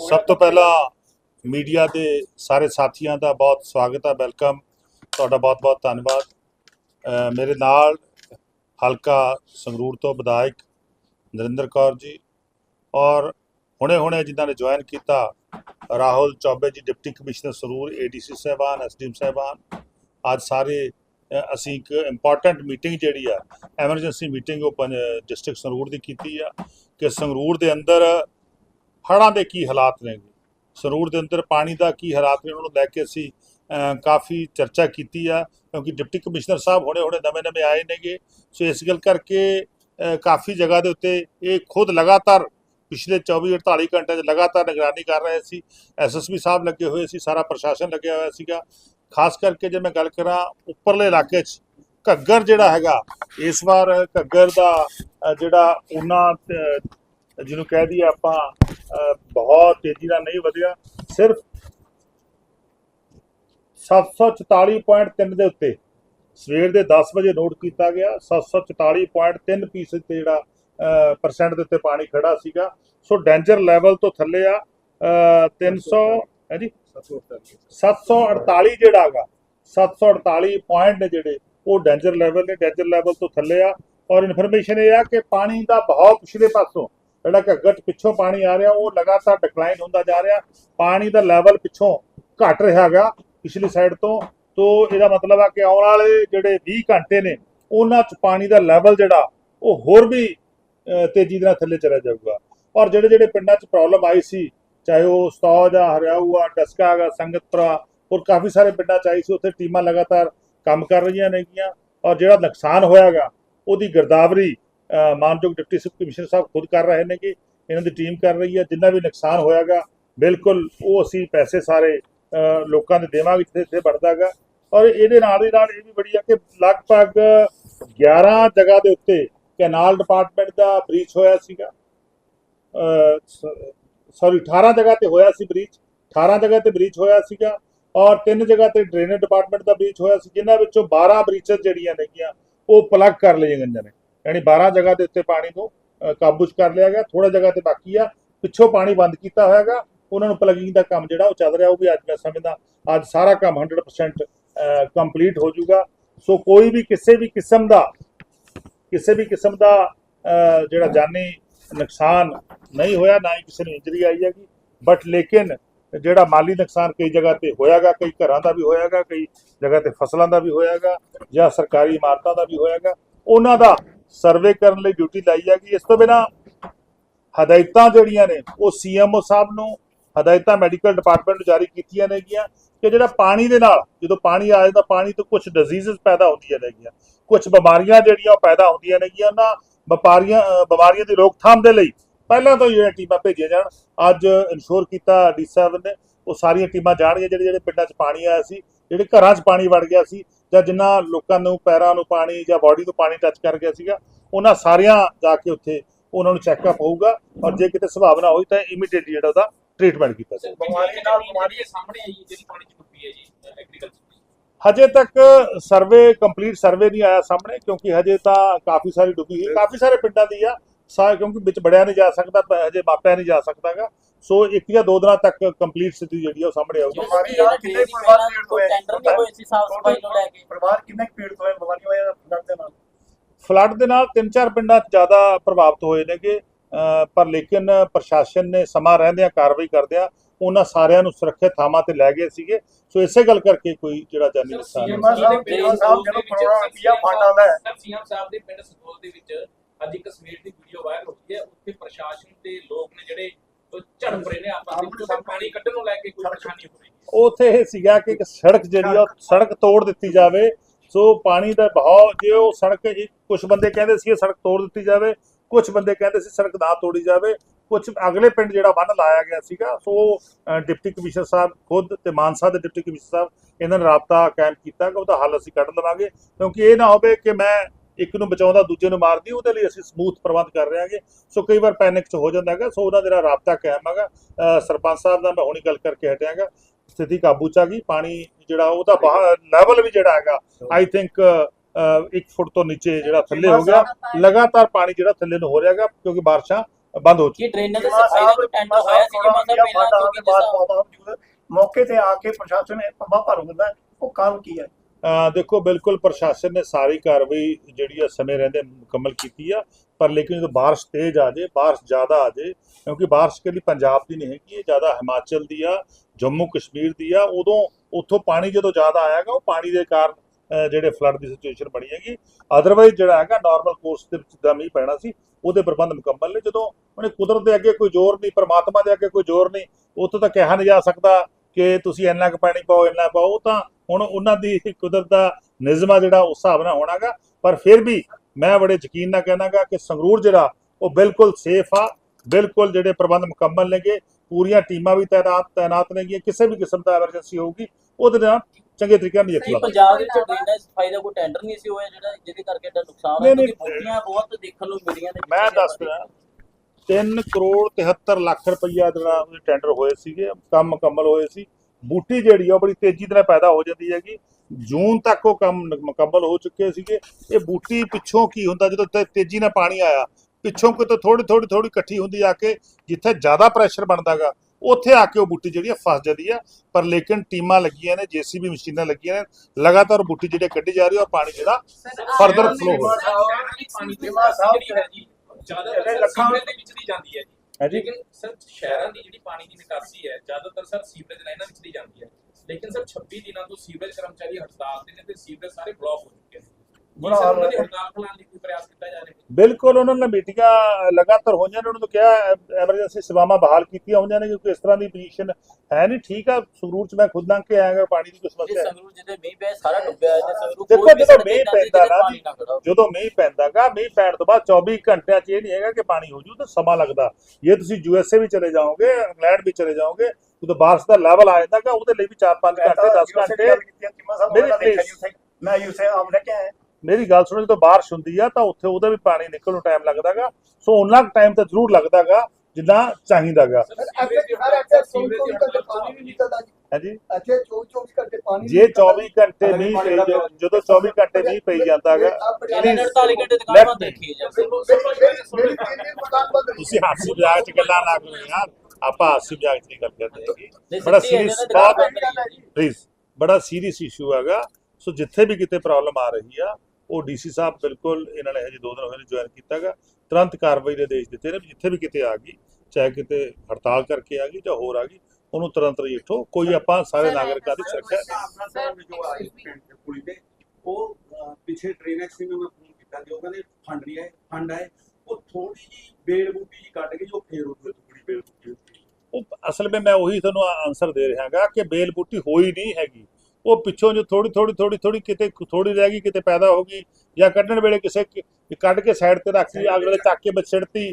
ਸਭ ਤੋਂ ਪਹਿਲਾਂ ਮੀਡੀਆ ਦੇ ਸਾਰੇ ਸਾਥੀਆਂ ਦਾ ਬਹੁਤ ਸਵਾਗਤ ਹੈ ਵੈਲਕਮ। ਤੁਹਾਡਾ ਬਹੁਤ ਬਹੁਤ ਧੰਨਵਾਦ। ਮੇਰੇ ਨਾਲ ਹਲਕਾ ਸੰਗਰੂਰ ਤੋਂ ਵਿਧਾਇਕ ਨਰਿੰਦਰ ਕੌਰ ਜੀ ਔਰ ਹੁਣੇ ਹੁਣੇ ਜਿਨ੍ਹਾਂ ਨੇ ਜੁਆਇਨ ਕੀਤਾ ਰਾਹੁਲ ਚੌਬੇ ਜੀ, ਡਿਪਟੀ ਕਮਿਸ਼ਨਰ ਸਰੂਰ ਏਡੀਸੀ ਸਾਹਿਬਾਨ ਐਸਡੀਐਮ ਸਾਹਿਬਾਨ। ਅੱਜ ਸਾਰੇ ਅਸੀਂ ਇੱਕ ਇੰਪੋਰਟੈਂਟ ਮੀਟਿੰਗ ਜਿਹੜੀ ਆ ਐਮਰਜੈਂਸੀ ਮੀਟਿੰਗ ਉਹ ਡਿਸਟ੍ਰਿਕਟ ਸੰਗਰੂਰ ਦੀ ਕੀਤੀ ਆ ਕਿ ਸੰਗਰੂਰ ਦੇ ਅੰਦਰ ਹੜ੍ਹਾਂ ਦੇ ਕੀ ਹਾਲਾਤ ਨੇ? ਸਰੂਰ ਦੇ ਅੰਦਰ ਪਾਣੀ ਦਾ ਕੀ ਹਾਲਾਤ ਨੇ? ਉਹਨਾਂ ਨੂੰ ਲੈ ਕੇ ਅਸੀਂ ਕਾਫੀ ਚਰਚਾ ਕੀਤੀ ਆ, ਕਿਉਂਕਿ ਡਿਪਟੀ ਕਮਿਸ਼ਨਰ ਸਾਹਿਬ ਹੁਣੇ ਹੁਣੇ ਨਵੇਂ ਨਵੇਂ ਆਏ ਨੇਗੇ। ਸੋ ਇਸ ਗੱਲ ਕਰਕੇ ਕਾਫੀ ਜਗ੍ਹਾ ਦੇ ਉੱਤੇ ਇਹ ਖੁਦ ਲਗਾਤਾਰ ਪਿਛਲੇ 24 48 ਘੰਟੇ 'ਚ ਲਗਾਤਾਰ ਨਿਗਰਾਨੀ ਕਰ ਰਹੇ ਸੀ। ਐਸਐਸਪੀ ਸਾਹਿਬ ਲੱਗੇ ਹੋਏ ਸੀ, ਸਾਰਾ ਪ੍ਰਸ਼ਾਸਨ ਲੱਗਿਆ ਹੋਇਆ ਸੀਗਾ। ਖਾਸ ਕਰਕੇ ਜੇ ਮੈਂ ਗੱਲ ਕਰਾਂ ਉੱਪਰਲੇ ਇਲਾਕੇ 'ਚ, ਘੱਗਰ ਜਿਹੜਾ ਹੈਗਾ, ਇਸ ਵਾਰ ਘੱਗਰ ਦਾ ਜਿਹੜਾ ਉਹਨਾਂ ਜਿਹਨੂੰ ਕਹਿ ਦਈਏ ਆਪਾਂ ਬਹੁਤ ਤੇਜ਼ੀ ਨਾਲ ਨਹੀਂ ਵਧਿਆ। ਸਿਰਫ 744.3 ਦੇ ਉੱਤੇ ਸਵੇਰ ਦੇ 10 ਵਜੇ ਨੋਟ ਕੀਤਾ ਗਿਆ। 744.3 ਫੀਸਦ ਤੇ ਜਿਹੜਾ ਪਰਸੈਂਟ ਦੇ ਉੱਤੇ ਪਾਣੀ ਖੜਾ ਸੀਗਾ। ਸੋ ਡੈਂਜਰ ਲੈਵਲ ਤੋਂ ਥੱਲੇ ਆ। ਅਹ, 300 ਹੈ ਜੀ? 748 ਜਿਹੜਾ ਹੈਗਾ 748 ਪੁਆਇੰਟ ਨੇ ਜਿਹੜੇ ਉਹ ਡੈਂਜਰ ਲੈਵਲ ਨੇ। ਡੇਂਜਰ ਲੈਵਲ ਤੋਂ ਥੱਲੇ ਆ। ਔਰ ਇਨਫੋਰਮੇਸ਼ਨ ਇਹ ਆ ਕਿ ਪਾਣੀ ਦਾ ਬਹਾਅ ਪਿਛਲੇ ਪਾਸੋਂ ਜਿਹੜਾ ਘੱਗਰ 'ਚ ਪਿੱਛੋਂ ਪਾਣੀ ਆ ਰਿਹਾ, ਉਹ ਲਗਾਤਾਰ ਡਿਕਲਾਈਨ ਹੁੰਦਾ ਜਾ ਰਿਹਾ। ਪਾਣੀ ਦਾ ਲੈਵਲ ਪਿੱਛੋਂ ਘਟ ਰਿਹਾ ਹੈਗਾ ਪਿਛਲੀ ਸਾਈਡ ਤੋਂ। ਤੋਂ ਇਹਦਾ ਮਤਲਬ ਆ ਕਿ ਆਉਣ ਵਾਲੇ ਜਿਹੜੇ 20 ਘੰਟੇ ਨੇ, ਉਹਨਾਂ 'ਚ ਪਾਣੀ ਦਾ ਲੈਵਲ ਜਿਹੜਾ, ਉਹ ਹੋਰ ਵੀ ਤੇਜ਼ੀ ਦੇ ਨਾਲ ਥੱਲੇ ਚਲਾ ਜਾਊਗਾ। ਔਰ ਜਿਹੜੇ ਜਿਹੜੇ ਪਿੰਡਾਂ 'ਚ ਪ੍ਰੋਬਲਮ ਆਈ ਸੀ, ਚਾਹੇ ਉਹ ਸਤੌਜ ਆ, ਹਰਿਆਊ ਆ, ਡਸਕਾ ਆ, ਸੰਗਤਪੁਰਾ ਔਰ ਕਾਫੀ ਸਾਰੇ ਪਿੰਡਾਂ 'ਚ ਆਈ ਸੀ, ਉੱਥੇ ਟੀਮਾਂ ਲਗਾਤਾਰ ਕੰਮ ਕਰ ਰਹੀਆਂ ਨੇਗੀਆਂ। ਔਰ ਜਿਹੜਾ ਨੁਕਸਾਨ ਹੋਇਆਗਾ ਉਹਦੀ ਗਿਰਦਾਵਰੀ ਮਾਨਯੋਗ ਡਿਪਟੀ ਸਬ ਕਮਿਸ਼ਨਰ ਸਾਹਿਬ ਖੁਦ ਕਰ ਰਹੇ ਨੇ ਕਿ ਇਹਨਾਂ ਦੀ ਟੀਮ ਕਰ ਰਹੀ ਹੈ। ਜਿੰਨਾ ਵੀ ਨੁਕਸਾਨ ਹੋਇਆਗਾ, ਬਿਲਕੁਲ ਉਹ ਅਸੀਂ ਪੈਸੇ ਸਾਰੇ ਲੋਕਾਂ ਦੇ ਦੇਵਾਂਗੇ ਜਿੱਥੇ ਜਿੱਥੇ ਬਣਦਾਗਾ। ਔਰ ਇਹਦੇ ਨਾਲ ਹੀ ਨਾਲ ਇਹ ਵੀ ਬੜੀ ਆ ਕਿ ਲਗਭਗ 11 ਜਗ੍ਹਾ ਦੇ ਉੱਤੇ ਕੈਨਾਲ ਡਿਪਾਰਟਮੈਂਟ ਦਾ ਬ੍ਰੀਚ ਹੋਇਆ ਸੀਗਾ। ਸੌਰੀ 18 ਜਗ੍ਹਾ ਤੇ ਹੋਇਆ ਸੀ ਬ੍ਰੀਚ। 18 ਜਗ੍ਹਾ ਤੇ ਬ੍ਰੀਚ ਹੋਇਆ ਸੀਗਾ ਔਰ ਤਿੰਨ ਜਗ੍ਹਾ ਤੇ ਡਰੇਨੇਜ ਡਿਪਾਰਟਮੈਂਟ ਦਾ ਬ੍ਰੀਚ ਹੋਇਆ ਸੀ, ਜਿਨ੍ਹਾਂ ਵਿੱਚੋਂ 12 ਬ੍ਰੀਚਸ ਜਿਹੜੀਆਂ ਨੇਗੀਆਂ, ਉਹ ਪਲੱਗ ਕਰ ਲਈਆਂ ਗਈਆਂ ਨੇ। ਯਾਨੀ 12 ਜਗ੍ਹਾ ਦੇ ਉੱਤੇ ਪਾਣੀ ਨੂੰ ਕਾਬੂ 'ਚ ਕਰ ਲਿਆ ਗਿਆ ਥੋੜਾ ਜਗ੍ਹਾ ਤੇ ਬਾਕੀ ਆ। ਪਿੱਛੋਂ ਪਾਣੀ ਬੰਦ ਕੀਤਾ ਹੋਇਆਗਾ ਉਹਨਾਂ ਨੂੰ ਪਲਗਿੰਗ ਦਾ ਕੰਮ ਜਿਹੜਾ ਉਹ ਚੱਲ ਰਿਹਾ, ਉਹ ਵੀ ਅੱਜ ਮੈਂ ਸਮਝਦਾ, ਅੱਜ ਸਾਰਾ ਕੰਮ 100% ਕੰਪਲੀਟ ਹੋ ਜਾਊਗਾ। ਸੋ ਕੋਈ ਵੀ ਕਿਸੇ ਵੀ ਕਿਸਮ ਦਾ, ਕਿਸੇ ਵੀ ਕਿਸਮ ਦਾ ਜਿਹੜਾ ਜਾਨੀ ਨੁਕਸਾਨ ਨਹੀਂ ਹੋਇਆ, ਨਾ ਹੀ ਕਿਸੇ ਨੂੰ ਇੰਜਰੀ ਆਈ ਹੈਗੀ। ਬਟ ਲੇਕਿਨ ਜਿਹੜਾ ਮਾਲੀ ਨੁਕਸਾਨ ਕਈ ਜਗ੍ਹਾ ਤੇ ਹੋਇਆਗਾ, ਕਈ ਘਰਾਂ ਦਾ ਵੀ ਹੋਇਆਗਾ, ਕਈ ਜਗ੍ਹਾ ਤੇ ਫਸਲਾਂ ਦਾ ਵੀ ਹੋਇਆਗਾ, ਜਾਂ ਸਰਕਾਰੀ ਇਮਾਰਤਾਂ ਦਾ ਵੀ ਹੋਇਆਗਾ, ਉਹਨਾਂ ਦਾ ਸਰਵੇ ਕਰਨ ਲਈ ਡਿਊਟੀ ਲਾਈ ਜਾਏਗੀ। ਇਸ ਤੋਂ ਬਿਨਾ ਹਦਾਇਤਾਂ ਜਿਹੜੀਆਂ ਨੇ, ਉਹ ਸੀਐਮਓ ਸਾਹਿਬ ਨੂੰ ਹਦਾਇਤਾਂ ਮੈਡੀਕਲ ਡਿਪਾਰਟਮੈਂਟ ਨੂੰ ਜਾਰੀ ਕੀਤੀਆਂ ਨੇਗੀਆਂ ਕਿ ਜਿਹੜਾ ਪਾਣੀ ਦੇ ਨਾਲ, ਜਦੋਂ ਪਾਣੀ ਆ ਜਾਂਦਾ, ਪਾਣੀ ਤੋਂ ਕੁਝ ਡਿਜ਼ੀਜ਼ਸ ਪੈਦਾ ਹੁੰਦੀਆਂ ਨੇਗੀਆਂ। ਕੁਝ ਬਿਮਾਰੀਆਂ ਜਿਹੜੀਆਂ ਉਹ ਪੈਦਾ ਹੁੰਦੀਆਂ ਨੇਗੀਆਂ, ਉਹਨਾਂ ਵਪਾਰੀਆਂ ਬਿਮਾਰੀਆਂ ਦੀ ਰੋਕਥਾਮ ਦੇ ਲਈ ਪਹਿਲਾਂ ਤੋਂ ਹੀ ਜਿਹੜੀਆਂ ਟੀਮਾਂ ਭੇਜੀਆਂ ਜਾਣ। ਅੱਜ ਇਨਸ਼ੋਰ ਕੀਤਾ ਡੀ ਸਾਹਿਬ ਨੇ, ਉਹ ਸਾਰੀਆਂ ਟੀਮਾਂ ਜਾਣਗੀਆਂ ਜਿਹੜੇ ਜਿਹੜੇ ਪਿੰਡਾਂ 'ਚ ਪਾਣੀ ਆਇਆ ਸੀ, ਜਿਹੜੇ ਘਰਾਂ 'ਚ ਪਾਣੀ ਵੜ ਗਿਆ ਸੀ ਜਾਂ ਜਿਨ੍ਹਾਂ ਲੋਕਾਂ ਨੂੰ ਪੈਰਾਂ ਨੂੰ ਪਾਣੀ ਜਾਂ ਬਾਡੀ ਨੂੰ ਪਾਣੀ ਟੱਚ ਕਰ ਗਿਆ ਸੀਗਾ ਉਹਨਾਂ ਸਾਰਿਆਂ ਜਾ ਕੇ ਉੱਥੇ ਉਹਨਾਂ ਨੂੰ ਚੈੱਕਅਪ ਹੋਊਗਾ ਔਰ ਜੇ ਕਿਤੇ ਸੰਭਾਵਨਾ ਹੋਈ ਤਾਂ ਇਮੀਡੀਏਟਲੀ ਜਿਹੜਾ ਉਹਦਾ ਟ੍ਰੀਟਮੈਂਟ ਕੀਤਾ ਜਾਵੇ ਬਿਮਾਰੀ ਨਾਲ ਬਿਮਾਰੀ ਸਾਹਮਣੇ ਆਈ ਜਿਹੜੀ ਪਾਣੀ ਚ ਡੁੱਬੀ ਹੈ ਜੀ ਐਗਰੀਕਲਚਰ ਹਜੇ ਤੱਕ ਸਰਵੇ ਕੰਪਲੀਟ ਸਰਵੇ ਨਹੀਂ ਆਇਆ ਸਾਹਮਣੇ ਕਿਉਂਕਿ ਹਜੇ ਤਾਂ ਕਾਫੀ ਸਾਰੀ ਡੁੱਬੀ ਹੈ। ਕਾਫੀ ਸਾਰੇ ਪਿੰਡਾਂ ਦੀ ਆ ਸਾ ਕਿਉਂਕਿ ਵਿੱਚ ਬੜਿਆ ਨਹੀਂ ਜਾ ਸਕਦਾ ਹਜੇ ਮਾਪਿਆ ਨਹੀਂ ਜਾ ਸਕਦਾਗਾ ਸੋ ਇੱਕ ਜਾਂ ਦੋ ਦਿਨਾਂ ਤੱਕ ਕੰਪਲੀਟ ਸਥਿਤੀ ਜਿਹੜੀ ਆ ਉਹ ਸਾਹਮਣੇ ਆਊਗੀ। ਬਿਮਾਰੀ ਨਾਲ ਕਿੰਨੇ ਪਰਿਵਾਰ ਪੀੜਤ ਹੋਏ? ਟੈਂਡਰ ਨਹੀਂ ਹੋਏ ਸੀ ਸਾਫ਼ ਸਫ਼ਾਈ ਨੂੰ ਲੈ ਕੇ। ਪਰਿਵਾਰ ਕਿੰਨੇ ਪੀੜਤ ਹੋਏ? ਬਿਮਾਰੀ ਹੋਏ ਫਲੱਡ ਦੇ ਨਾਲ? ਫਲੱਡ ਦੇ ਨਾਲ ਤਿੰਨ ਚਾਰ ਪਿੰਡਾਂ ਜ਼ਿਆਦਾ ਪ੍ਰਭਾਵਿਤ ਹੋਏ ਨੇਗੇ। ਪਰ ਲੇਕਿਨ ਪ੍ਰਸ਼ਾਸਨ ਨੇ ਸਮਾਂ ਰਹਿੰਦਿਆਂ ਕਾਰਵਾਈ ਕਰਦਿਆਂ ਉਹਨਾਂ ਸਾਰਿਆਂ ਨੂੰ ਸੁਰੱਖਿਅਤ ਥਾਵਾਂ ਤੇ ਲੈ ਗਏ ਸੀਗੇ। ਸੋ ਇਸੇ ਗੱਲ ਕਰਕੇ ਕੋਈ ਜਿਹੜਾ ਜਾਨੀ ਨੁਕਸਾਨ ਨਹੀਂ ਸੀਐਮ ਸਾਹਿਬ ਜਦੋਂ ਕਰੋਨਾ ਰੁਪਈਆ ਫੰਡ ਆਉਂਦਾ ਹੈ ਸੀਐਮ ਸਾਹਿਬ ਦੇ ਪਿੰਡ ਸਕੂਲ ਦੇ ਵਿੱਚ ਅੱਜ ਇੱਕ ਸਵੇਰ ਦੀ ਵੀਡੀਓ ਵਾਇਰਲ ਹੋ ਗਈ ਹੈ। ਉੱਥੇ ਪ੍ਰਸ਼ਾਸਨ ਤੇ ਲੋਕ ਨੇ ਜਿਹੜੇ ਝੜਪ ਰਹੇ ਨੇ ਆਪਸ ਵਿੱਚ ਉੱਥੇ ਪਾਣੀ ਕੱਢਣ ਨੂੰ ਲੈ ਕੇ ਕੋਈ ਪਰੇਸ਼ਾਨੀ ਹੋ ਰਹੀ ਹੈ ਉੱਥੇ ਇਹ ਸੀਗਾ ਕਿ ਇੱਕ ਸੜਕ ਜਿਹੜੀ ਆ ਉਹ ਸੜਕ ਤੋੜ ਦਿੱਤੀ ਜਾਵੇ। ਸੋ ਪਾਣੀ ਦਾ ਬਹਾਅ ਜੇ ਉਹ ਸੜਕ ਕੁਝ ਬੰਦੇ ਕਹਿੰਦੇ ਸੀ ਇਹ ਸੜਕ ਤੋੜ ਦਿੱਤੀ ਜਾਵੇ ਕੁਝ ਬੰਦੇ ਕਹਿੰਦੇ ਸੀ ਸੜਕ ਨਾ ਤੋੜੀ ਜਾਵੇ ਕੁਝ ਅਗਲੇ ਪਿੰਡ ਜਿਹੜਾ ਬੰਨ ਲਾਇਆ ਗਿਆ ਸੀਗਾ ਸੋ ਡਿਪਟੀ ਕਮਿਸ਼ਨਰ ਸਾਹਿਬ ਖੁਦ ਤੇ ਮਾਨਸਾ ਦੇ ਡਿਪਟੀ ਕਮਿਸ਼ਨਰ ਸਾਹਿਬ ਇਹਨਾਂ ਨੇ ਰਾਬਤਾ ਕਾਇਮ ਕੀਤਾ ਕਿ ਉਹਦਾ ਹੱਲ ਅਸੀਂ ਕੱਢ ਲਵਾਂਗੇ ਕਿਉਂਕਿ ਇਹ ਨਾ ਹੋਵੇ ਕਿ ਮੈਂ ਇੱਕ ਨੂੰ ਬਚਾਉਂਦਾ ਦੂਜੇ ਨੂੰ ਮਾਰਦੀ ਉਹਦੇ ਲਈ ਅਸੀਂ ਸਮੂਥ ਪ੍ਰਬੰਧ ਕਰ ਰਹੇ ਹਾਂਗੇ। ਸੋ ਕਈ ਵਾਰ ਪੈਨਿਕ ਚ ਹੋ ਜਾਂਦਾ ਹੈਗਾ ਸੋ ਉਹਨਾਂ ਦੇ ਨਾਲ ਰਾਬਤਾ ਕਾਇਮ ਹੈਗਾ। ਸਰਪੰਚ ਸਾਹਿਬ ਨਾਲ ਮੈਂ ਹੁਣੀ ਗੱਲ ਕਰਕੇ ਹਟਿਆਗਾ ਸਥਿਤੀ ਕਾਬੂ ਚ ਆ ਗਈ ਪਾਣੀ ਜਿਹੜਾ ਉਹਦਾ ਲੈਵਲ ਵੀ ਜਿਹੜਾ ਹੈਗਾ ਆਈ ਥਿੰਕ 1 ਫੁੱਟ ਤੋਂ ਨੀਚੇ ਜਿਹੜਾ ਥੱਲੇ ਹੋ ਗਿਆ। ਲਗਾਤਾਰ ਪਾਣੀ ਜਿਹੜਾ ਥੱਲੇ ਨੂੰ ਹੋ ਰਿਹਾਗਾ ਕਿਉਂਕਿ ਬਾਰਿਸ਼ਾਂ ਬੰਦ ਹੋ ਚੁੱਕੀ ਕੀ ਡਰੇਨਾਂ ਦੇ ਸਫ਼ਾਈ ਦਾ ਕੋਈ ਟੈਂਡਰ ਹੋਇਆ ਸੀ ਪਹਿਲਾਂ ਕਿ ਦੇ ਬਾਅਦ ਜਿਸ ਬਾਵਜੂਦ ਮੌਕੇ ਤੇ ਆ ਕੇ ਪ੍ਰਸ਼ਾਸਨ ਨੇ ਪੱਬਾ ਭਰ ਦਿੰਦਾ ਹੈ। ਉਹ ਕਾਰਨ ਕੀ ਹੈ? ਦੇਖੋ, ਬਿਲਕੁਲ ਪ੍ਰਸ਼ਾਸਨ ਨੇ ਸਾਰੀ ਕਾਰਵਾਈ ਜਿਹੜੀ ਆ ਸਮੇਂ ਰਹਿੰਦੇ ਮੁਕੰਮਲ ਕੀਤੀ ਆ, ਪਰ ਲੇਕਿਨ ਜਦੋਂ ਬਾਰਿਸ਼ ਤੇਜ਼ ਆ ਜੇ ਬਾਰਿਸ਼ ਜ਼ਿਆਦਾ ਆ ਜੇ ਕਿਉਂਕਿ ਬਾਰਿਸ਼ ਕੇ ਲਈ ਪੰਜਾਬ ਦੀ ਨਹੀਂ ਹੈਗੀ, ਇਹ ਜ਼ਿਆਦਾ ਹਿਮਾਚਲ ਦੀ ਆ, ਜੰਮੂ ਕਸ਼ਮੀਰ ਦੀ ਆ, ਉਦੋਂ ਉੱਥੋਂ ਪਾਣੀ ਜਦੋਂ ਜ਼ਿਆਦਾ ਆਏਗਾ ਉਹ ਪਾਣੀ ਦੇ ਕਾਰਨ ਜਿਹੜੇ ਫਲੱਡ ਦੀ ਸਿਚੁਏਸ਼ਨ ਬਣੀ ਹੈਗੀ। ਅਦਰਵਾਈਜ਼ ਜਿਹੜਾ ਹੈਗਾ ਨਾਰਮਲ ਕੋਰਸ ਦੇ ਵਿੱਚ ਦਾ ਮੀਂਹ ਪੈਣਾ ਸੀ, ਉਹਦੇ ਪ੍ਰਬੰਧ ਮੁਕੰਮਲ ਨੇ। ਜਦੋਂ ਉਹਨੇ ਕੁਦਰਤ ਦੇ ਅੱਗੇ ਕੋਈ ਜ਼ੋਰ ਨਹੀਂ, ਪਰਮਾਤਮਾ ਦੇ ਅੱਗੇ ਕੋਈ ਜ਼ੋਰ ਨਹੀਂ, ਉੱਥੋਂ ਤਾਂ ਕਿਹਾ ਨਹੀਂ ਜਾ ਸਕਦਾ ਕਿ ਤੁਸੀਂ ਇੰਨਾ ਕੁ ਪਾਣੀ ਪਾਓ, ਇੰਨਾ ਪਾਓ ਤਾਂ ਹੁਣ ਉਹਨਾਂ ਦੀ ਕੁਦਰਤ ਦਾ ਨਿਜ਼ਮ ਆ ਜਿਹੜਾ ਉਸ ਹਿਸਾਬ ਨਾਲ ਹੋਣਾਗਾ। ਪਰ ਫਿਰ ਵੀ ਮੈਂ ਬੜੇ ਯਕੀਨ ਨਾਲ ਕਹਿਣਾਗਾ ਕਿ ਸੰਗਰੂਰ ਜਿਹੜਾ ਉਹ ਬਿਲਕੁਲ ਸੇਫ ਆ ਬਿਲਕੁਲ ਜਿਹੜੇ ਪ੍ਰਬੰਧ ਮੁਕੰਮਲ ਨੇਗੇ ਪੂਰੀਆਂ ਟੀਮਾਂ ਵੀ ਤਾਇਨਾਤ ਤਾਇਨਾਤ ਨੇਗੀਆਂ ਕਿਸੇ ਵੀ ਕਿਸਮ ਦਾ ਐਮਰਜੈਂਸੀ ਹੋਊਗੀ ਉਹਦੇ ਨਾਲ ਚੰਗੇ ਤਰੀਕੇ ਨਾਲ ਕੀ ਨਿਪਟਾਂਗੇ ਪੰਜਾਬ ਵਿੱਚ ਡਰੇਨਾਂ ਦੀ ਸਫ਼ਾਈ ਦਾ ਕੋਈ ਟੈਂਡਰ ਨਹੀਂ ਸੀ ਹੋਇਆ ਜਿਹੜਾ ਜਿਹਦੇ ਕਰਕੇ ਇਹਦਾ ਨੁਕਸਾਨ ਹੋਇਆ। ਕਿਉਂਕਿ ਬੂਟੀਆਂ ਬਹੁਤ ਦੇਖਣ ਨੂੰ ਮਿਲੀਆਂ ਨੇ ਮੈਂ ਦੱਸ ਰਿਹਾ 3 ਕਰੋੜ 73 ਲੱਖ ਰੁਪਈਆ ਜਿਹੜਾ ਟੈਂਡਰ ਹੋਏ ਸੀਗੇ ਕੰਮ ਮੁਕੰਮਲ ਹੋਏ ਸੀ। ਬੂਟੀ ਜਿਹੜੀ ਆ ਉਹ ਬੜੀ ਤੇਜ਼ੀ ਨਾਲ ਪੈਦਾ ਹੋ ਜਾਂਦੀ ਹੈਗੀ। ਜੂਨ ਤੱਕ ਉਹ ਕੰਮ ਮੁਕੰਮਲ ਹੋ ਚੁੱਕੇ ਸੀਗੇ। ਇਹ ਬੂਟੀ ਪਿੱਛੋਂ ਕੀ ਹੁੰਦਾ ਜਦੋਂ ਤੇਜ਼ੀ ਨਾਲ ਪਾਣੀ ਆਇਆ ਪਿੱਛੋਂ ਕਿਤੇ ਥੋੜੀ ਥੋੜੀ ਥੋੜੀ ਇਕੱਠੀ ਹੁੰਦੀ ਆ ਕੇ ਜਿੱਥੇ ਜ਼ਿਆਦਾ ਪ੍ਰੈਸ਼ਰ ਬਣਦਾਗਾ ਉੱਥੇ ਆ ਕੇ ਉਹ ਬੂਟੀ ਜਿਹੜੀ ਆ ਫਸ ਜਾਂਦੀ ਆ। ਪਰ ਲੇਕਿਨ ਟੀਮਾਂ ਲੱਗੀਆਂ ਨੇ ਜੀਸੀਬੀ ਮਸ਼ੀਨਾਂ ਲੱਗੀਆਂ ਨੇ ਲਗਾਤਾਰ ਬੂਟੀ ਜਿਹੜੇ ਕੱਢੀ ਜਾ ਰਹੀ ਆ ਪਾਣੀ ਜਿਹੜਾ Further flow ਹੋ ਰਿਹਾ। ਪਾਣੀ ਦੀ ਸਾਹਿਬ ਜਿਹੜੀ ਹੈ ਜੀ ਸਰ ਲੱਖਾਂ- ਦੇ ਵਿੱਚ ਦੀ ਜਾਂਦੀ ਹੈ ਹੈ ਲੇਕਿਨ ਸਰ, ਸ਼ਹਿਰਾਂ ਦੀ ਜਿਹੜੀ ਪਾਣੀ ਦੀ ਨਿਕਾਸੀ ਹੈ, ਜ਼ਿਆਦਾਤਰ ਸਰ ਸੀਵਰੇਜ ਲਾਈਨਾਂ ਵਿੱਚ ਦੀ ਜਾਂਦੀ ਹੈ। ਲੇਕਿਨ ਸਰ 26 ਦਿਨਾਂ ਤੋਂ ਸੀਵਰੇਜ ਕਰਮਚਾਰੀ ਹੜਤਾਲ ਤੇ ਨੇ ਤੇ ਸੀਵਰੇਜ ਸਾਰੇ ਬਲੌਕ ਹੋ ਚੁੱਕੇ ਨੇ। ਹੜਤਾਲ ਲਈ ਕੋਈ ਪ੍ਰਯਾਸ ਕੀਤਾ ਜਾ ਰਿਹਾ? ਬਿਲਕੁਲ ਉਹਨਾਂ ਨੇ ਮੀਟਿੰਗਾਂ ਲਗਾਤਾਰ ਹੋਈਆਂ ਨੇ ਉਹਨਾਂ ਨੂੰ ਕਿਹਾ ਐਮਰਜੈਂਸੀ ਸੇਵਾਵਾਂ ਬਹਾਲ ਕੀਤੀਆਂ ਹੋਈਆਂ ਨੇ ਕਿਉਂਕਿ ਇਸ ਤਰ੍ਹਾਂ ਦੀ ਪੋਜੀਸ਼ਨ ਹੈ ਨਹੀਂ। ਠੀਕ ਆ ਸੰਗਰੂਰ ਚ ਮੈਂ ਖੁਦ ਲੰਘ ਕੇ ਆਇਆਗਾ ਪਾਣੀ ਦੀ ਕੋਈ ਸਮੱਸਿਆ ਹੈ ਸੰਗਰੂਰ ਜਿਹਦੇ ਮੀਂਹ ਪਿਆ ਸਾਰਾ ਡੁੱਬਿਆ ਹੈ ਸੰਗਰੂਰ ਦੇਖੋ, ਜਦੋਂ ਮੀਂਹ ਪੈਂਦਾ ਨਾ। ਜਦੋਂ ਮੀਂਹ ਪੈਂਦਾਗਾ ਮੀਂਹ ਪੈਣ ਤੋਂ ਬਾਅਦ 24 ਘੰਟਿਆਂ ਚ ਇਹ ਨਹੀਂ ਹੈਗਾ ਕਿ ਪਾਣੀ ਹੋ ਜੂ ਤਾਂ ਸਮਾਂ ਲੱਗਦਾ। ਜੇ ਤੁਸੀਂ ਯੂਐਸਏ ਵੀ ਚਲੇ ਜਾਓਗੇ ਇੰਗਲੈਂਡ ਵੀ ਚਲੇ ਜਾਓਗੇ ਉਦੋਂ ਬਾਰਿਸ਼ ਦਾ ਲੈਵਲ ਆ ਜਾਂਦਾਗਾ ਉਹਦੇ ਲਈ ਵੀ 4-5 ਘੰਟੇ 10 ਘੰਟੇ ਮੇਰੀ ਮੇਰੀ ਮੈਂ ਯੂਸੇ ਆਮ ਲੈ ਕੇ ਆਇਆ। ਮੇਰੀ ਗੱਲ ਸੁਣੋ ਜਦੋਂ ਬਾਰਿਸ਼ ਹੁੰਦੀ ਆ ਤਾਂ ਉੱਥੇ ਉਹਦਾ ਵੀ ਪਾਣੀ ਨਿਕਲਣ ਨੂੰ ਟਾਈਮ ਲੱਗਦਾਗਾ ਸੋ ਉਹਨਾਂ ਟਾਈਮ ਤਾਂ ਜ਼ਰੂਰ ਲੱਗਦਾਗਾ ਜਿੰਨਾ ਚਾਹੀਦਾਗਾ ਸਰ ਅੱਗੇ ਸੀਵਰੇਜ ਦੀ ਹਰ ਹੜਤਾਲ- ਅੱਗੇ ਸੀਵਰੇਜ ਦੀ 24 ਘੰਟੇ ਹੜਤਾਲ ਪਾਣੀ ਨਹੀਂ ਤੋਂ ਨਿਕਲਦਾ ਜੀ। ਹਾਂਜੀ? ਅੱਗੇ 24 ਘੰਟੇ ਪਾਣੀ ਜੇ 24 ਘੰਟੇ ਪਈ ਜਾ- ਜਦੋਂ 24 ਘੰਟੇ ਮੀਂਹ ਪਈ ਜਾਂਦਾਗਾ ਇਹਨਾਂ ਨੇ 48 ਘੰਟੇ ਦੁਕਾਨ ਬੰਦ ਰੱਖੀ ਹੈ ਜੀ ਤੁਸੀਂ ਹਾਸੀ ਮਜ਼ਾਕ ਚ ਗੱਲਾਂ ਨਾ ਕਰੋ ਯਾਰ। ਆਪਾਂ ਹਾਸੀ ਮਜ਼ਾਕ ਚ ਨਹੀਂ ਗੱਲ ਕਰਦੇ ਨਹੀਂ, ਸੀਰੀਅਸ ਬਹੁਤ। ਪਲੀਜ਼ ਬੜਾ ਸੀਰੀਅਸ ਇਸ਼ੂ ਹੈਗਾ। ਸੋ ਜਿੱਥੇ ਵੀ ਕਿਤੇ ਪ੍ਰੋਬਲਮ ਆ ਰਹੀ ਆ ਉਹ ਡੀਸੀ ਸਾਹਿਬ ਬਿਲਕੁਲ ਇਹਨਾਂ ਨੇ ਹਜੇ ਦੋ ਦਿਨ ਹੋਏ ਨੇ ਜੁਆਇਨ ਕੀਤਾਗਾ। ਤੁਰੰਤ ਕਾਰਵਾਈ ਦੇ ਆਦੇਸ਼ ਦਿੱਤੇ ਨੇ ਜਿੱਥੇ ਵੀ ਕਿਤੇ ਆ ਗਈ ਚਾਹੇ ਕਿਤੇ ਹੜਤਾਲ ਕਰਕੇ ਆ ਗਈ ਜਾਂ ਹੋਰ ਆ ਗਈ ਉਹਨੂੰ ਤੁਰੰਤ ਰਜਿਸਟੋ ਕੋਈ ਆਪਾਂ ਸਾਰੇ ਨਾਗਰਿਕਾਂ ਦੀ ਸੁਰੱਖਿਆ ਉਹ ਪਿੱਛੇ ਟ੍ਰੇਨ ਐਕਸੀਡੈਂਟ ਨੂੰ ਮੈਂ ਫੋਨ ਕੀਤਾ ਜੋ ਕਹਿੰਦੇ ਫੰਡ ਨਹੀਂ ਆਏ ਫੰਡ ਆਏ। ਉਹ ਥੋੜੀ ਜੀ ਬੂਟੀ ਜੀ ਕੱਢ ਕੇ ਜੋ ਫੇਰ ਉਹ ਥੋੜੀ ਬੂਟੀ ਉੱਤੇ। ਉਹ ਅਸਲ ਵਿੱਚ ਮੈਂ ਉਹੀ ਤੁਹਾਨੂੰ ਆਨਸਰ ਦੇ ਰਿਹਾਗਾ ਕਿ ਬੇਲ ਬੂਟੀ ਹੋਈ ਨਹੀਂ ਹੈਗੀ। ਉਹ ਪਿੱਛੋਂ ਜੋ ਥੋੜੀ ਥੋੜੀ ਥੋੜੀ ਥੋੜੀ ਕਿਤੇ ਥੋੜੀ ਰਹਿ ਗਈ ਕਿਤੇ ਪੈਦਾ ਹੋ ਗਈ ਜਾਂ ਕੱਢਣ ਵੇਲੇ ਕਿਸੇ ਕੱਢ ਕੇ ਸਾਈਡ ਤੇ ਰੱਖੀ ਅਗਲੇ ਚੱਕ ਕੇ ਬਛੜਤੀ